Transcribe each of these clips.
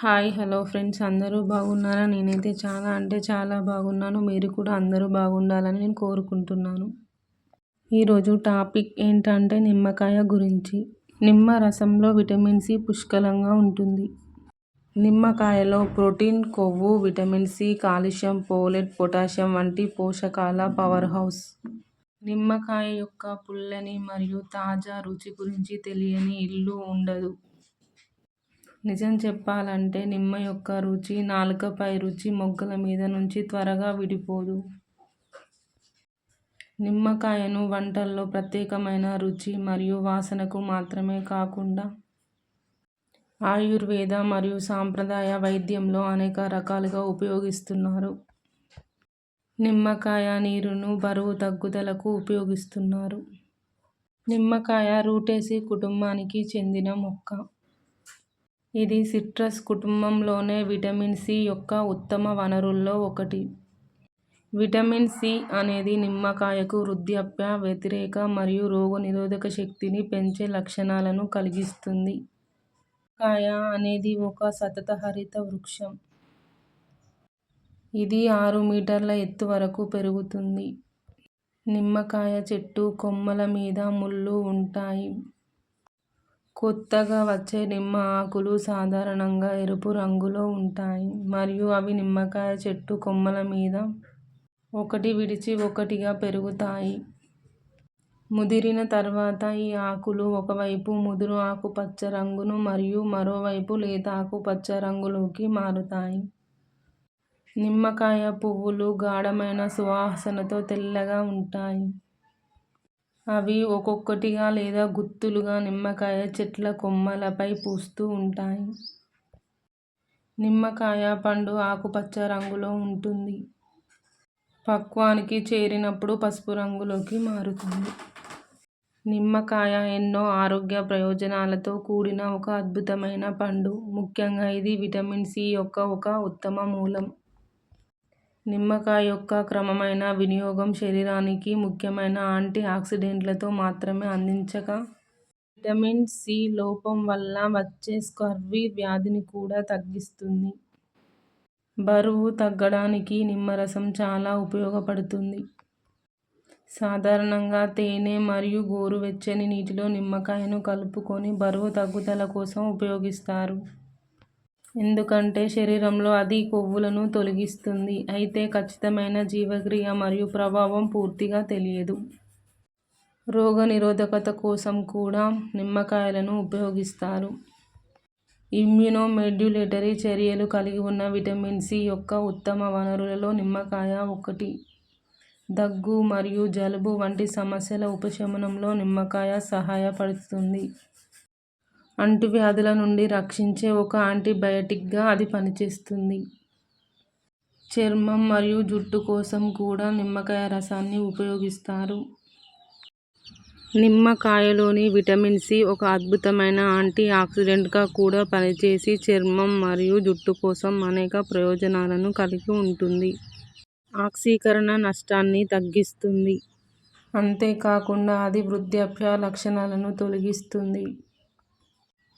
Hi hello friends. అందరూ బాగున్నారా? నేనైతే చాలా అంటే చాలా బాగున్నాను. మీరు కూడా అందరూ బాగుండాలని నేను కోరుకుంటున్నాను. ఈరోజు టాపిక్ ఏంటంటే నిమ్మకాయ గురించి. నిమ్మ రసంలో విటమిన్ సి పుష్కలంగా ఉంటుంది. నిమ్మకాయలో ప్రోటీన్ కొవ్వు vitamin C calcium folate potassium వంటి పోషకాల పవర్ హౌస్. నిమ్మకాయ యొక్క పుల్లని మరియు తాజా రుచి గురించి తెలియని ఇల్లు ఉండదు. నిజం చెప్పాలంటే నిమ్మ యొక్క రుచి నాలుకపై రుచి మొగ్గల మీద నుంచి త్వరగా విడిపోదు. నిమ్మకాయను వంటల్లో ప్రత్యేకమైన రుచి మరియు వాసనకు మాత్రమే కాకుండా ఆయుర్వేద మరియు సాంప్రదాయ వైద్యంలో అనేక రకాలుగా ఉపయోగిస్తున్నారు. నిమ్మకాయ నీరును బరువు తగ్గుదలకు ఉపయోగిస్తున్నారు. నిమ్మకాయ రూటేసి కుటుంబానికి చెందిన మొక్క. ఇది సిట్రస్ కుటుంబంలోనే విటమిన్ సి యొక్క ఉత్తమ వనరుల్లో ఒకటి. విటమిన్ సి అనేది నిమ్మకాయకు వృద్ధాప్య వ్యతిరేక మరియు రోగనిరోధక శక్తిని పెంచే లక్షణాలను కలిగిస్తుంది. కాయ అనేది ఒక సతతహరిత వృక్షం. ఇది ఆరు మీటర్ల ఎత్తు వరకు పెరుగుతుంది. నిమ్మకాయ చెట్టు కొమ్మల మీద ముళ్ళు ఉంటాయి. కొత్తగా వచ్చే నిమ్మ ఆకులు సాధారణంగా ఎరుపు రంగులో ఉంటాయి మరియు అవి నిమ్మకాయ చెట్టు కొమ్మల మీద ఒకటి విడిచి ఒకటిగా పెరుగుతాయి. ముదిరిన తర్వాత ఈ ఆకులు ఒకవైపు ముదురు ఆకుపచ్చ రంగును మరియు మరోవైపు లేత ఆకుపచ్చ రంగులోకి మారుతాయి. నిమ్మకాయ పువ్వులు గాఢమైన సువాసనతో తెల్లగా ఉంటాయి. అవి ఒక్కొక్కటిగా లేదా గుత్తులుగా నిమ్మకాయ చెట్ల కొమ్మలపై పూస్తూ ఉంటాయి. నిమ్మకాయ పండు ఆకుపచ్చ రంగులో ఉంటుంది. పక్వానికి చేరినప్పుడు పసుపు రంగులోకి మారుతుంది. నిమ్మకాయ ఎన్నో ఆరోగ్య ప్రయోజనాలతో కూడిన ఒక అద్భుతమైన పండు. ముఖ్యంగా ఇది విటమిన్ సి యొక్క ఒక ఉత్తమ మూలం. నిమ్మకాయ యొక్క క్రమమైన వినియోగం శరీరానికి ముఖ్యమైన యాంటీ ఆక్సిడెంట్లతో మాత్రమే అందించక విటమిన్ సి లోపం వల్ల వచ్చే స్కర్వీ వ్యాధిని కూడా తగ్గిస్తుంది. బరువు తగ్గడానికి నిమ్మరసం చాలా ఉపయోగపడుతుంది. సాధారణంగా తేనె మరియు గోరువెచ్చని నీటిలో నిమ్మకాయను కలుపుకొని బరువు తగ్గుదల కోసం ఉపయోగిస్తారు. ఎందుకంటే శరీరంలో అది కొవ్వులను తొలగిస్తుంది. అయితే ఖచ్చితమైన జీవక్రియ మరియు ప్రభావం పూర్తిగా తెలియదు. రోగనిరోధకత కోసం కూడా నిమ్మకాయలను ఉపయోగిస్తారు. ఇమ్యునోమెడ్యులేటరీ చర్యలు కలిగి ఉన్న విటమిన్ సి యొక్క ఉత్తమ వనరులలో నిమ్మకాయ ఒకటి. దగ్గు మరియు జలుబు వంటి సమస్యల ఉపశమనంలో నిమ్మకాయ సహాయపడుతుంది. అంటువ్యాధుల నుండి రక్షించే ఒక యాంటీబయాటిక్గా అది పనిచేస్తుంది. చర్మం మరియు జుట్టు కోసం కూడా నిమ్మకాయ రసాన్ని ఉపయోగిస్తారు. నిమ్మకాయలోని విటమిన్ సి ఒక అద్భుతమైన యాంటీ ఆక్సిడెంట్గా కూడా పనిచేసి చర్మం మరియు జుట్టు కోసం అనేక ప్రయోజనాలను కలిగి ఉంటుంది. ఆక్సీకరణ నష్టాన్ని తగ్గిస్తుంది. అంతేకాకుండా అది వృద్ధాప్య లక్షణాలను తొలగిస్తుంది.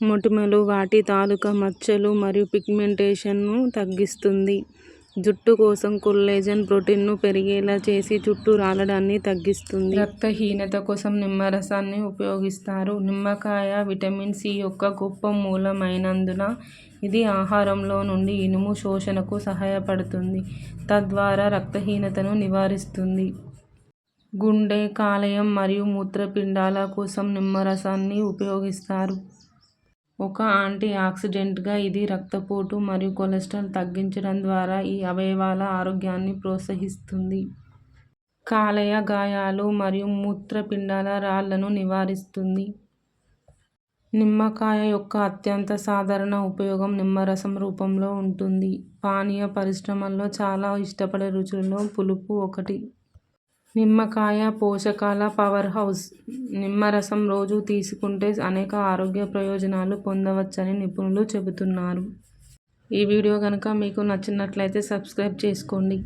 మొటిమలు వాటి తాలూకా మచ్చలు మరియు పిగ్మెంటేషన్ను తగ్గిస్తుంది. జుట్టు కోసం కొల్లేజన్ ప్రోటీన్ను పెరిగేలా చేసి జుట్టు రాలడాన్ని తగ్గిస్తుంది. రక్తహీనత కోసం నిమ్మరసాన్ని ఉపయోగిస్తారు. నిమ్మకాయ విటమిన్ సి యొక్క గొప్ప మూలమైనందున ఇది ఆహారంలో నుండి ఇనుము శోషణకు సహాయపడుతుంది. తద్వారా రక్తహీనతను నివారిస్తుంది. గుండె కాలేయం మరియు మూత్రపిండాల కోసం నిమ్మరసాన్ని ఉపయోగిస్తారు. ఒక యాంటీ ఆక్సిడెంట్గా ఇది రక్తపోటు మరియు కొలెస్ట్రాల్ తగ్గించడం ద్వారా ఈ అవయవాల ఆరోగ్యాన్ని ప్రోత్సహిస్తుంది. కాలేయ గాయాలు మరియు మూత్రపిండాల రాళ్ళను నివారిస్తుంది. నిమ్మకాయ యొక్క అత్యంత సాధారణ ఉపయోగం నిమ్మరసం రూపంలో ఉంటుంది. పానీయ పరిశ్రమల్లో చాలా ఇష్టపడే రుచులలో పులుపు ఒకటి. నిమ్మకాయ పోషకాల పవర్ హౌస్. నిమ్మరసం రోజు తీసుకుంటే అనేక ఆరోగ్య ప్రయోజనాలు పొందవచ్చని నిపుణులు చెబుతున్నారు. ఈ వీడియో కనుక మీకు నచ్చినట్లయితే సబ్స్క్రైబ్ చేసుకోండి.